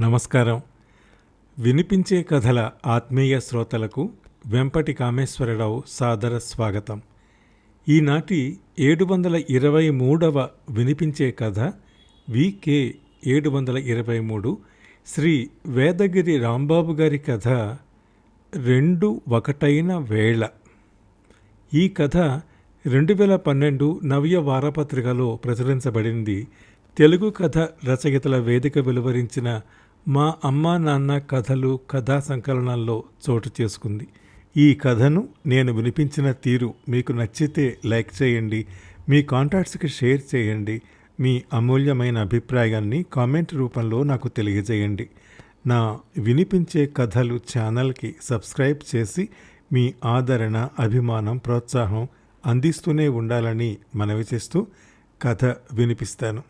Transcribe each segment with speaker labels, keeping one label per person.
Speaker 1: నమస్కారం. వినిపించే కథల ఆత్మీయ శ్రోతలకు వెంపటి కామేశ్వరరావు సాదర స్వాగతం. ఈనాటి ఏడు వందల ఇరవై మూడవ వినిపించే కథ వికే ఏడు వందల ఇరవై మూడు శ్రీ వేదగిరి రాంబాబు గారి కథ రెండు ఒకటైన వేళ. ఈ కథ రెండు వేల పన్నెండు నవ్య వారపత్రికలో ప్రచురించబడింది. తెలుగు కథ రచయితల వేదిక వెలువరించిన మా అమ్మా నాన్న కథలు కథా సంకలనంలో చోటు చేసుకుంది. ఈ కథను నేను వినిపించిన తీరు మీకు నచ్చితే లైక్ చేయండి మీ కాంటాక్ట్స్కి షేర్ చేయండి మీ అమూల్యమైన అభిప్రాయాన్ని కామెంట్ రూపంలో నాకు తెలియజేయండి. నా వినిపించే కథలు ఛానల్కి సబ్స్క్రైబ్ చేసి మీ ఆదరణ అభిమానం ప్రోత్సాహం అందిస్తూనే ఉండాలని మనవి చేస్తూ కథ వినిపిస్తాను.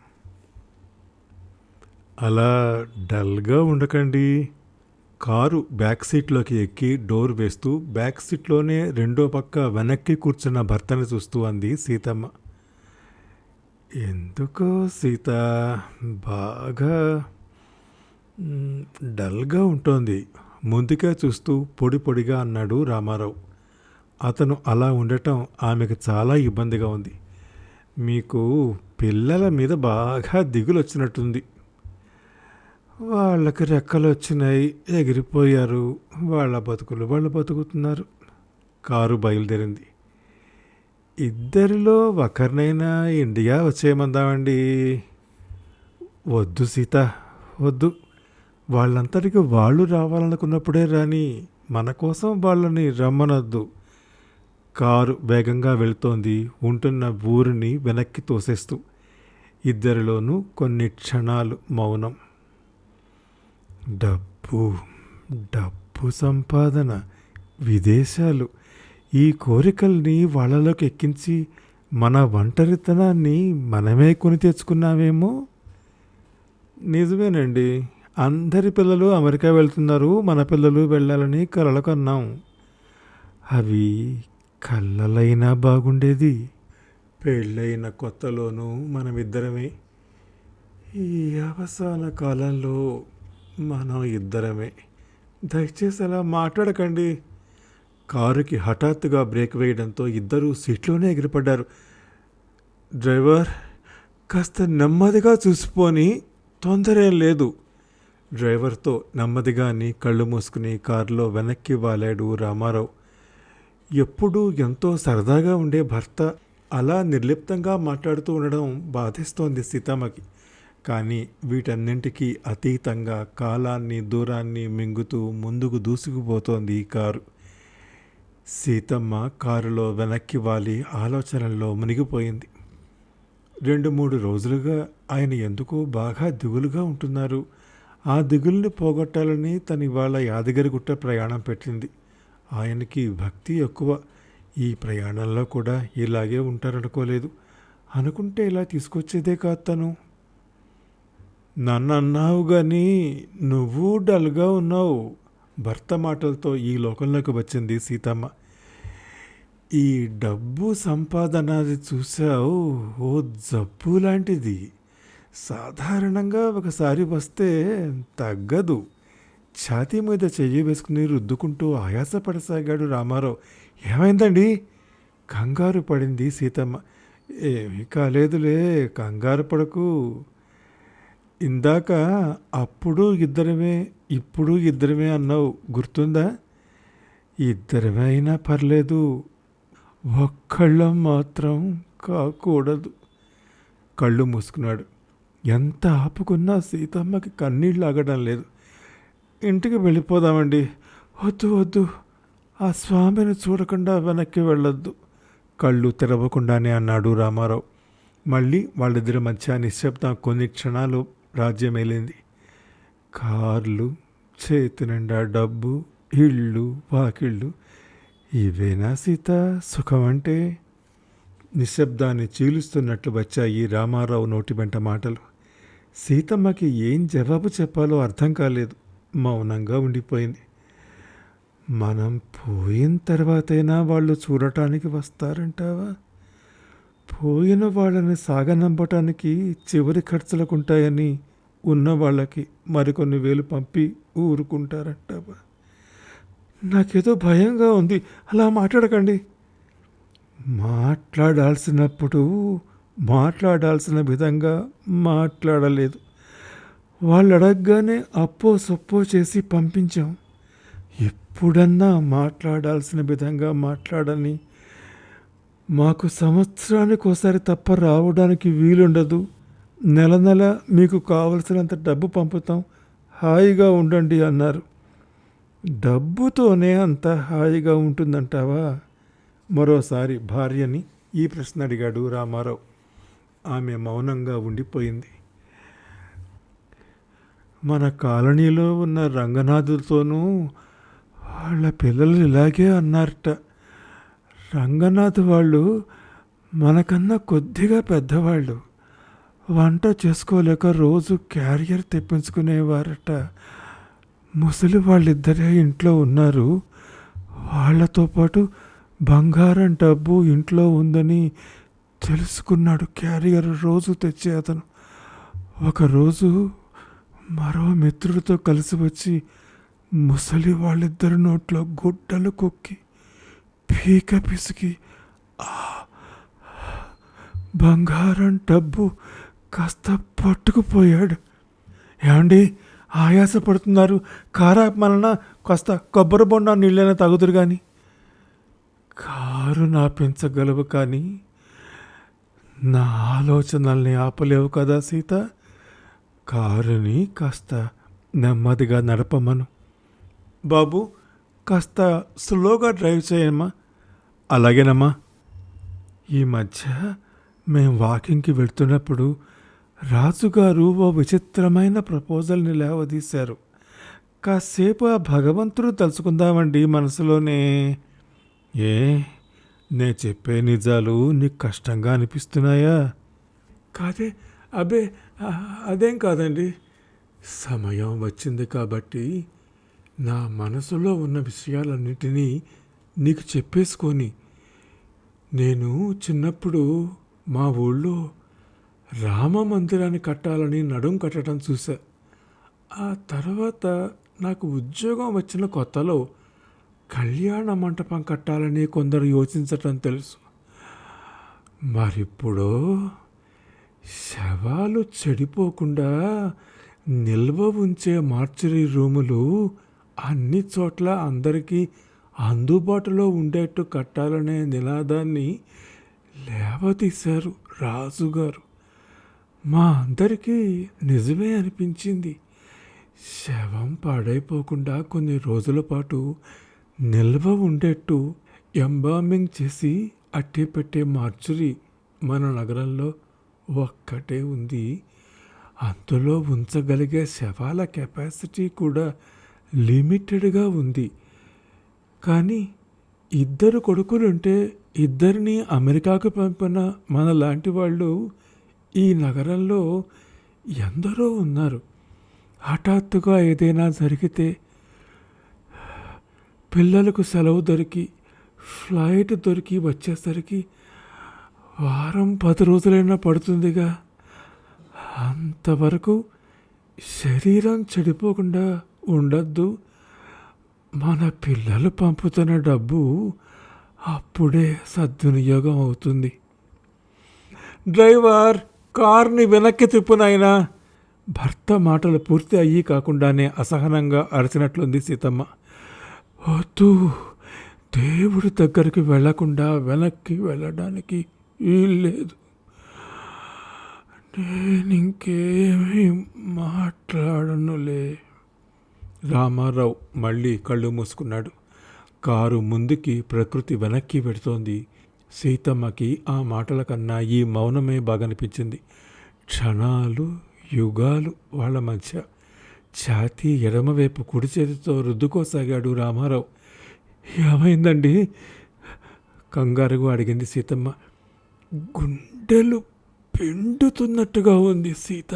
Speaker 1: అలా డల్గా ఉండకండి. కారు బ్యాక్ సీట్లోకి ఎక్కి డోర్ వేస్తూ బ్యాక్ సీట్లోనే రెండో పక్క వెనక్కి కూర్చున్న భర్తని చూస్తూ అంది సీతమ్మ. ఎందుకో సీత బాగా డల్గా ఉంటోంది. ముందుగా చూస్తూ పొడి పొడిగా అన్నాడు రామారావు. అతను అలా ఉండటం ఆమెకు చాలా ఇబ్బందిగా ఉంది. మీకు పిల్లల మీద బాగా దిగులు వచ్చినట్టుంది వాళ్ళకి రెక్కలు వచ్చినాయి ఎగిరిపోయారు. వాళ్ళ బతుకులు వాళ్ళు బతుకుతున్నారు. కారు బయలుదేరింది. ఇద్దరిలో ఒకరినైనా ఇండియా వచ్చేయమందామండి. వద్దు సీత వద్దు. వాళ్ళంతటికి వాళ్ళు రావాలనుకున్నప్పుడే రాని మన కోసం వాళ్ళని రమ్మనొద్దు. కారు వేగంగా వెళుతోంది. ఉంటున్న ఊరిని వెనక్కి తోసేస్తూ. ఇద్దరిలోనూ కొన్ని క్షణాలు మౌనం. డబ్బు డబ్బు సంపాదన విదేశాలు. ఈ కోరికల్ని వాళ్ళలోకి ఎక్కించి మన ఒంటరితనాన్ని మనమే కొని తెచ్చుకున్నామేమో నిజమేనండి. అందరి పిల్లలు అమెరికా వెళ్తున్నారు. మన పిల్లలు వెళ్ళాలని కలలు కన్నాం. అవి కళ్ళలైనా బాగుండేది. పెళ్ళైన కొత్తలోనూ మనమిద్దరమే. ఈ అవసాన కాలంలో మనం ఇద్దరమే. దయచేసి అలా మాట్లాడకండి. కారుకి హఠాత్తుగా బ్రేక్ వేయడంతో ఇద్దరూ సీట్లోనే ఎగిరిపడ్డారు. డ్రైవర్ కాస్త నెమ్మదిగా చూసిపోని తొందర లేదు. డ్రైవర్తో నెమ్మదిగా అని కళ్ళు మూసుకుని కారులో వెనక్కి వాలాడు రామారావు. ఎప్పుడూ ఎంతో సరదాగా ఉండే భర్త అలా నిర్లిప్తంగా మాట్లాడుతూ ఉండడం బాధిస్తోంది సీతమ్మకి కానీ వీటన్నింటికీ అతీతంగా కాలాన్ని దూరాన్ని మింగుతూ ముందుకు దూసుకుపోతోంది ఈ కారు. సీతమ్మ కారులో వెనక్కి వాలి ఆలోచనల్లో మునిగిపోయింది. రెండు మూడు రోజులుగా ఆయన ఎందుకో బాగా దిగులుగా ఉంటున్నారు. ఆ దిగుల్ని పోగొట్టాలని తను ఇవాళ యాదగిరిగుట్ట ప్రయాణం పెట్టింది. ఆయనకి భక్తి ఎక్కువ. ఈ ప్రయాణంలో కూడా ఇలాగే ఉంటారనుకోలేదు. అనుకుంటే ఇలా తీసుకొచ్చేదే కాదు తను. నన్ను అన్నావు కానీ నువ్వు డల్గా ఉన్నావు. భర్త మాటలతో ఈ లోకంలోకి వచ్చింది సీతమ్మ. ఈ డబ్బు సంపాదన అది చూసావు ఓ జబ్బు లాంటిది. సాధారణంగా ఒకసారి వస్తే తగ్గదు. ఛాతీ మీద చెయ్యి వేసుకుని రుద్దుకుంటూ ఆయాసపడసాగాడు రామారావు. ఏమైందండి? కంగారు పడింది సీతమ్మ. ఏమీ కాలేదులే కంగారు పడకు. ఇందాక అప్పుడు ఇద్దరమే ఇప్పుడు ఇద్దరమే అన్నావు గుర్తుందా? ఇద్దరమే అయినా పర్లేదు ఒక్కళ్ళం మాత్రం కాకూడదు. కళ్ళు మూసుకున్నాడు. ఎంత ఆపుకున్నా సీతమ్మకి కన్నీళ్ళు ఆగడం లేదు. ఇంటికి వెళ్ళిపోదామండి. వద్దు వద్దు. ఆ స్వామిని చూడకుండా వెనక్కి వెళ్ళొద్దు. కళ్ళు తెరవకుండానే అన్నాడు రామారావు. మళ్ళీ వాళ్ళిద్దరి మధ్య నిశ్శబ్దం కొన్ని క్షణాలు రాజ్యమేలింది. కార్లు చేతి నిండా డబ్బు ఇళ్ళు వాకిళ్ళు. ఇవేనా సీత? సుఖం అంటే నిశ్శబ్దాన్ని చీలుస్తున్నట్లు వచ్చాయి రామారావు నోటి వెంట మాటలు. సీతమ్మకి ఏం జవాబు చెప్పాలో అర్థం కాలేదు. మౌనంగా ఉండిపోయింది. మనం పోయిన తర్వాతైనా వాళ్ళు చూడటానికి వస్తారంటావా? పోయిన వాళ్ళని సాగనంపటానికి చివరి ఖర్చులకుంటాయని ఉన్న వాళ్ళకి మరికొన్ని వేలు పంపి ఊరుకుంటారంట నాకేదో భయంగా ఉంది. అలా మాట్లాడకండి. మాట్లాడాల్సినప్పుడు మాట్లాడాల్సిన విధంగా మాట్లాడలేదు. వాళ్ళు అడగగానే అప్పో సొప్పో చేసి పంపించాం. ఎప్పుడన్నా మాట్లాడాల్సిన విధంగా మాట్లాడని మాకు సంవత్సరానికి ఒకసారి తప్ప రావడానికి వీలుండదు. నెల నెల మీకు కావలసినంత డబ్బు పంపుతాం. హాయిగా ఉండండి అన్నారు. డబ్బుతోనే అంత హాయిగా ఉంటుందంటావా? మరోసారి భార్యని ఈ ప్రశ్న అడిగాడు రామారావు. ఆమె మౌనంగా ఉండిపోయింది. మన కాలనీలో ఉన్న రంగనాథులతోనూ వాళ్ళ పిల్లలు ఇలాగే అన్నారట. రంగనాథ్ వాళ్ళు మనకన్నా కొద్దిగా పెద్దవాళ్ళు. వంట చేసుకోలేక రోజు క్యారియర్ తెప్పించుకునేవారట. ముసలి వాళ్ళిద్దరే ఇంట్లో ఉన్నారు. వాళ్ళతో పాటు బంగారం డబ్బు ఇంట్లో ఉందని తెలుసుకున్నాడు క్యారియర్ రోజు తెచ్చే అతను. ఒకరోజు మరో మిత్రుడితో కలిసి వచ్చి ముసలి వాళ్ళిద్దరి నోట్లో గుడ్డలు కొక్కి పీక పిసికి బంగారం డబ్బు కాస్త పట్టుకుపోయాడు. ఏమండి? ఆయాసపడుతున్నారు. కారాపమలన కాస్త కొబ్బరి బొండ నీళ్ళైనా తగుదురు కానీ కారు నాపించగలవు కానీ నా ఆలోచనల్ని ఆపలేవు కదా సీత. కారుని కాస్త నెమ్మదిగా నడపమను. బాబు కాస్త స్లోగా డ్రైవ్ చేయమ్మా. అలాగేనమ్మా. ఈ మధ్య మేం వాకింగ్కి వెళ్తున్నప్పుడు రాజుగారు ఓ విచిత్రమైన ప్రపోజల్ని లేవదీశారు. కాసేపు ఆ భగవంతుడు తలుచుకుందామండి మనసులోనే. ఏ నే చెప్పే నిజాలు నీకు కష్టంగా అనిపిస్తున్నాయా? కాదే అబే అదేం కాదండి. సమయం వచ్చింది కాబట్టి నా మనసులో ఉన్న విషయాలన్నిటినీ నీకు చెప్పేసుకొని నేను చిన్నప్పుడు మా ఊళ్ళో రామ మందిరాన్ని కట్టాలని నడుం కట్టడం చూసా ఆ తర్వాత నాకు ఉద్యోగం వచ్చిన కొత్తలో కళ్యాణ మంటపం కట్టాలని కొందరు యోచించటం తెలుసు. మరిప్పుడు శవాలు చెడిపోకుండా నిల్వ ఉంచే మార్చరీ రూములు అన్ని చోట్ల అందరికీ అందుబాటులో ఉండేట్టు కట్టాలనే నినాదాన్ని లేవతీశారు రాజుగారు. మా అందరికీ నిజమే అనిపించింది. శవం పాడైపోకుండా కొన్ని రోజుల పాటు నిల్వ ఉండేట్టు ఎంబామింగ్ చేసి అట్టే పెట్టే మార్చురి మన నగరంలో ఒక్కటే ఉంది. అందులో ఉంచగలిగే శవాల కెపాసిటీ కూడా లిమిటెడ్గా ఉంది. కానీ ఇద్దరు కొడుకులుంటే ఇద్దరిని అమెరికాకు పంపిన మన లాంటి వాళ్ళు ఈ నగరంలో ఎందరో ఉన్నారు. హఠాత్తుగా ఏదైనా జరిగితే పిల్లలకు సెలవు దొరికి ఫ్లైట్ దొరికి వచ్చేసరికి వారం పది రోజులైనా పడుతుందిగా. అంతవరకు శరీరం చెడిపోకుండా ఉండద్దు. మన పిల్లలు పంపుతున్న డబ్బు అప్పుడే సద్వినియోగం అవుతుంది. డ్రైవర్ కార్ని వెనక్కి తిప్పునైనా భర్త మాటలు పూర్తి అయ్యి కాకుండానే అసహనంగా అరిచినట్లుంది సీతమ్మ. వద్దు దేవుడి దగ్గరికి వెళ్ళకుండా వెనక్కి వెళ్ళడానికి వీల్లేదు నేను ఇంకేమీ మాట్లాడనులే. రామారావు మళ్ళీ కళ్ళు మూసుకున్నాడు. కారు ముందుకి ప్రకృతి వెనక్కి పెడుతోంది సీతమ్మకి ఆ మాటల కన్నా ఈ మౌనమే బాగా అనిపించింది క్షణాలు యుగాలు వాళ్ళ మధ్య. ఛాతీ ఎడమవైపు కుడి చేతితో రుద్దుకోసాగాడు రామారావు. ఏమైందండి? కంగారుగా అడిగింది సీతమ్మ. గుండెలు పిండుతున్నట్టుగా ఉంది సీత.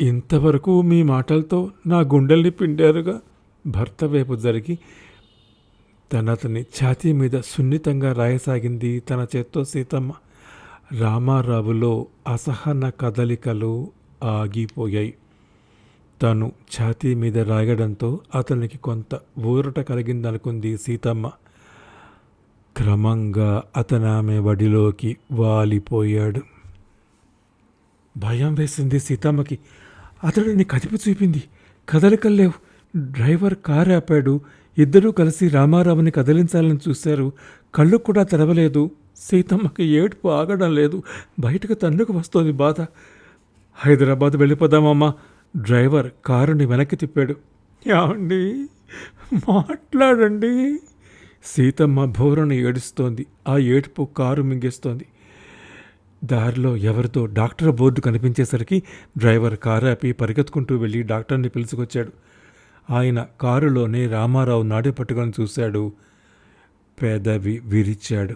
Speaker 1: ఇంతవరకు మీ మాటలతో నా గుండెల్ని పిండారుగా. భర్త వైపు జరిగి తన అతని ఛాతీ మీద సున్నితంగా రాయసాగింది తన చేత్తో సీతమ్మ. రామారావులో అసహన కదలికలు ఆగిపోయాయి. తను ఛాతీ మీద రాయడంతో అతనికి కొంత ఊరట కలిగిందనుకుంది సీతమ్మ. క్రమంగా అతను ఆమె వడిలోకి వాలిపోయాడు. భయం వేసింది సీతమ్మకి. అతడిని కదిపి చూపింది. కదలికల్లేవు డ్రైవర్ కారు ఆపాడు. ఇద్దరూ కలిసి రామారావుని కదిలించాలని చూశారు. కళ్ళు కూడా తెరవలేదు. సీతమ్మకి ఏడుపు ఆగడం లేదు. బయటకు తన్నుకు వస్తోంది బాధ. హైదరాబాద్ వెళ్ళిపోదామమ్మా. డ్రైవర్ కారుని వెనక్కి తిప్పాడు. ఏమండి? మాట్లాడండి. సీతమ్మ భోరను ఏడుస్తోంది. ఆ ఏడుపు కారు మింగేస్తోంది. దారిలో ఎవరితో డాక్టర్ బోర్డు కనిపించేసరికి డ్రైవర్ కారు ఆపి పరిగెత్తుకుంటూ వెళ్ళి డాక్టర్ని పిలుచుకొచ్చాడు. ఆయన కారులోనే రామారావు నాడి పట్టుకొని చూశాడు. పెదవి విరిచాడు.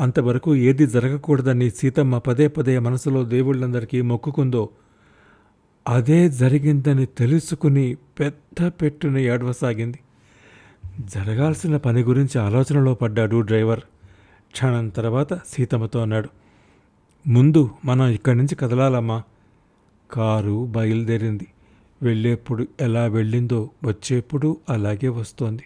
Speaker 1: అంతవరకు ఏది జరగకూడదని సీతమ్మ పదే పదే మనసులో దేవుళ్ళందరికీ మొక్కుకుందో అదే జరిగిందని తెలుసుకుని పెద్ద పెట్టున ఏడవసాగింది. జరగాల్సిన పని గురించి ఆలోచనలో పడ్డాడు డ్రైవర్. క్షణం తర్వాత సీతమ్మతో అన్నాడు ముందు మనం ఇక్కడి నుంచి కదలాలమ్మా. కారు బయలుదేరింది. వెళ్ళేప్పుడు ఎలా వెళ్ళిందో వచ్చేప్పుడు అలాగే వస్తోంది.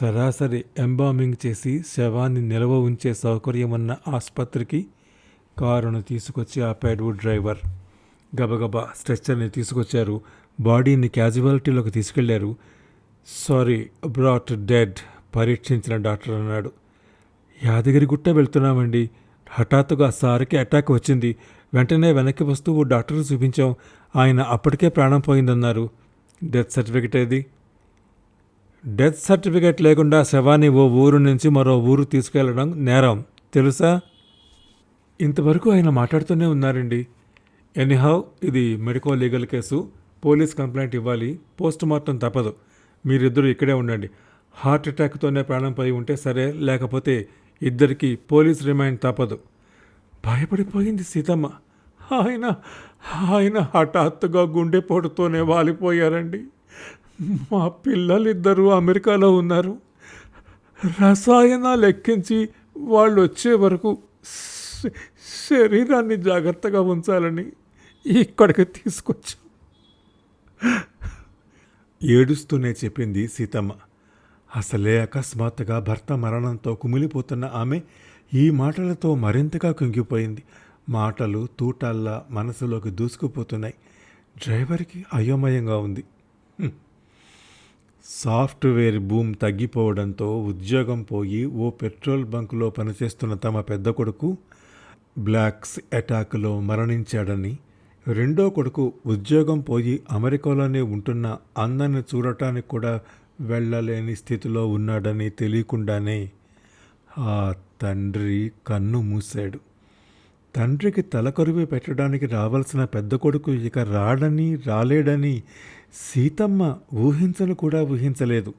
Speaker 1: సరాసరి ఎంబామింగ్ చేసి శవాన్ని నిల్వ ఉంచే సౌకర్యం ఉన్న ఆసుపత్రికి కారును తీసుకొచ్చి ఆపాడు డ్రైవర్. గబగబా స్ట్రెచ్చర్ని తీసుకొచ్చారు. బాడీని క్యాజువాలిటీలోకి తీసుకెళ్ళారు. Sorry brought dead. పరీక్షించిన డాక్టర్ అన్నాడు. యాదగిరి గుట్ట వెళ్తున్నామండి. హఠాత్తుగా సార్కి అటాక్ వచ్చింది. వెంటనే వెనక్కి వస్తూ ఓ చూపించాం. ఆయన అప్పటికే ప్రాణం పోయిందన్నారు. డెత్ సర్టిఫికెట్ ఏది? డెత్ సర్టిఫికెట్ లేకుండా శవాన్ని ఓ ఊరు నుంచి మరో ఊరు తీసుకెళ్ళడం నేరం. తెలుసా? ఇంతవరకు ఆయన మాట్లాడుతూనే ఉన్నారండి. ఎనీహౌ ఇది medico legal case. Police complaint ఇవ్వాలి. పోస్ట్ మార్టం తప్పదు. మీరిద్దరూ ఇక్కడే ఉండండి. హార్ట్ అటాక్తోనే ప్రాణం పోయి ఉంటే సరే లేకపోతే ఇద్దరికీ పోలీస్ రిమైండ్ తప్పదు. భయపడిపోయింది సీతమ్మ. ఆయన ఆయన హఠాత్తుగా గుండెపోటుతోనే వాలిపోయారండి. మా పిల్లలిద్దరూ అమెరికాలో ఉన్నారు. రసాయనాలు ఎక్కించి వాళ్ళు వచ్చే వరకు శరీరాన్ని జాగ్రత్తగా ఉంచాలని ఇక్కడికి తీసుకొచ్చాం. ఏడుస్తూనే చెప్పింది సీతమ్మ. అసలే అకస్మాత్తుగా భర్త మరణంతో కుమిలిపోతున్న ఆమె ఈ మాటలతో మరింతగా కుంగిపోయింది. మాటలు తూటాల్లా మనసులోకి దూసుకుపోతున్నాయి. డ్రైవర్కి అయోమయంగా ఉంది. సాఫ్ట్వేర్ బూమ్ తగ్గిపోవడంతో ఉద్యోగం పోయి ఓ పెట్రోల్ బంకులో పనిచేస్తున్న తమ పెద్ద కొడుకు బ్లాక్స్ అటాక్లో మరణించాడని రెండో కొడుకు ఉద్యోగం పోయి అమెరికాలోనే ఉంటున్న అందరిని చూడటానికి కూడా వెళ్ళలేని స్థితిలో ఉన్నాడని తెలియకుండానే ఆ తండ్రి కన్ను మూశాడు. తండ్రికి తలకొరివి పెట్టడానికి రావాల్సిన పెద్ద కొడుకు ఇక రాడని రాలేడని సీతమ్మ ఊహించను కూడా ఊహించలేదు.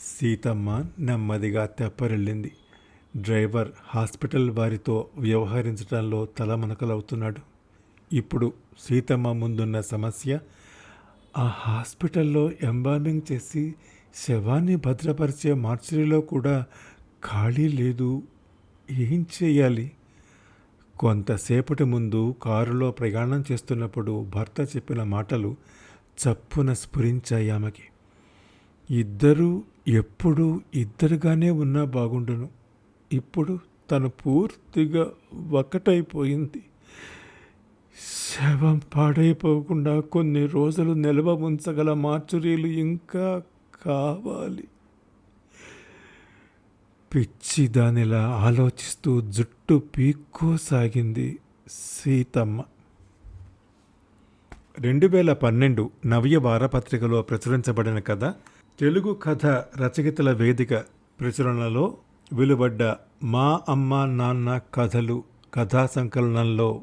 Speaker 1: సీతమ్మ నెమ్మదిగా తెప్పరిల్లింది. డ్రైవర్ హాస్పిటల్ వారితో వ్యవహరించడంలో తలమునకలవుతున్నాడు. ఇప్పుడు సీతమ్మ ముందున్న సమస్య ఆ హాస్పిటల్లో ఎంబామింగ్ చేసి శవాన్ని భద్రపరిచే మార్చరీలో కూడా ఖాళీ లేదు. ఏం చేయాలి? కొంతసేపటి ముందు కారులో ప్రయాణం చేస్తున్నప్పుడు భర్త చెప్పిన మాటలు చప్పున స్ఫురించాయి ఆమెకి. ఇద్దరూ ఎప్పుడూ ఇద్దరుగానే ఉన్నా బాగుండును. ఇప్పుడు తను పూర్తిగా ఒకటైపోయింది శవం పాడైపోకుండా కొన్ని రోజులు నిల్వ ఉంచగల మార్చురీలు ఇంకా కావాలి. పిచ్చి దానిలా ఆలోచిస్తూ జుట్టు పీక్కోసాగింది సీతమ్మ. రెండు వేల పన్నెండు నవ్య వారపత్రికలో ప్రచురించబడిన కథ తెలుగు కథ రచయితల వేదిక ప్రచురణలో వెలువడ్డ మా అమ్మ నాన్న కథలు కథా సంకలనంలో